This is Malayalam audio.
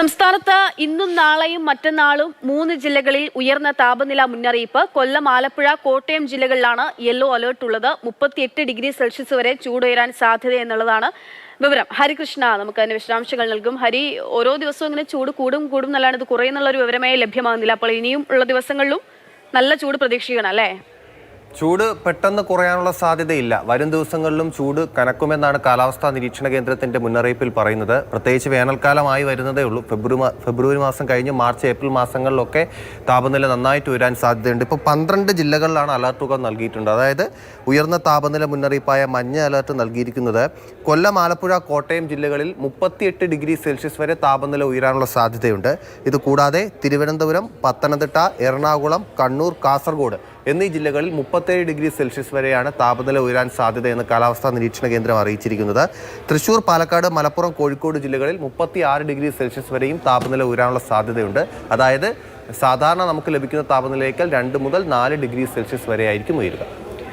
സംസ്ഥാനത്ത് ഇന്നും നാളെയും മറ്റന്നാളും മൂന്ന് ജില്ലകളിൽ ഉയർന്ന താപനില മുന്നറിയിപ്പ്. കൊല്ലം ആലപ്പുഴ കോട്ടയം ജില്ലകളിലാണ് യെല്ലോ അലേർട്ട് ഉള്ളത്. മുപ്പത്തിയെട്ട് ഡിഗ്രി സെൽഷ്യസ് വരെ ചൂടുയരാൻ സാധ്യത എന്നുള്ളതാണ് വിവരം. ഹരികൃഷ്ണ നമുക്ക് അതിന്റെ വിശദാംശങ്ങൾ നൽകും. ഹരി ഓരോ ദിവസവും ഇങ്ങനെ ചൂട് കൂടും കൂടും എന്നല്ലാണ്ട് ഇത് കുറയുന്നുള്ള ഒരു വിവരമേ ലഭ്യമാകുന്നില്ല. അപ്പോൾ ഇനിയും ഉള്ള ദിവസങ്ങളിലും നല്ല ചൂട് പ്രതീക്ഷിക്കണം അല്ലേ? ചൂട് പെട്ടെന്ന് കുറയാനുള്ള സാധ്യതയില്ല. വരും ദിവസങ്ങളിലും ചൂട് കനക്കുമെന്നാണ് കാലാവസ്ഥാ നിരീക്ഷണ കേന്ദ്രത്തിന്റെ മുന്നറിയിപ്പിൽ പറയുന്നത്. പ്രത്യേകിച്ച് വേനൽക്കാലമായി വരുന്നതേ ഉള്ളൂ. ഫെബ്രുവരി ഫെബ്രുവരി മാസം കഴിഞ്ഞ് മാർച്ച് ഏപ്രിൽ മാസങ്ങളിലൊക്കെ താപനില നന്നായിട്ട് ഉയരാൻ സാധ്യതയുണ്ട്. ഇപ്പോൾ പന്ത്രണ്ട് ജില്ലകളിലാണ് അലർട്ടുകൾ നൽകിയിട്ടുണ്ട്. അതായത് ഉയർന്ന താപനില മുന്നറിയിപ്പായ മഞ്ഞ അലർട്ട് നൽകിയിരിക്കുന്നത് കൊല്ലം ആലപ്പുഴ കോട്ടയം ജില്ലകളിൽ മുപ്പത്തിയെട്ട് ഡിഗ്രി സെൽഷ്യസ് വരെ താപനില ഉയരാനുള്ള സാധ്യതയുണ്ട്. ഇത് കൂടാതെ തിരുവനന്തപുരം പത്തനംതിട്ട എറണാകുളം കണ്ണൂർ കാസർഗോഡ് എന്നീ ജില്ലകളിൽ മുപ്പത്തേഴ് ഡിഗ്രി സെൽഷ്യസ് വരെയാണ് താപനില ഉയരാൻ സാധ്യതയെന്ന് കാലാവസ്ഥാ നിരീക്ഷണ കേന്ദ്രം അറിയിച്ചിരിക്കുന്നത്. തൃശൂർ പാലക്കാട് മലപ്പുറം കോഴിക്കോട് ജില്ലകളിൽ മുപ്പത്തി ആറ് ഡിഗ്രി സെൽഷ്യസ് വരെയും താപനില ഉയരാനുള്ള സാധ്യതയുണ്ട്. അതായത് സാധാരണ നമുക്ക് ലഭിക്കുന്ന താപനിലയേക്കാൾ രണ്ട് മുതൽ നാല് ഡിഗ്രി സെൽഷ്യസ് വരെയായിരിക്കും ഉയരുക.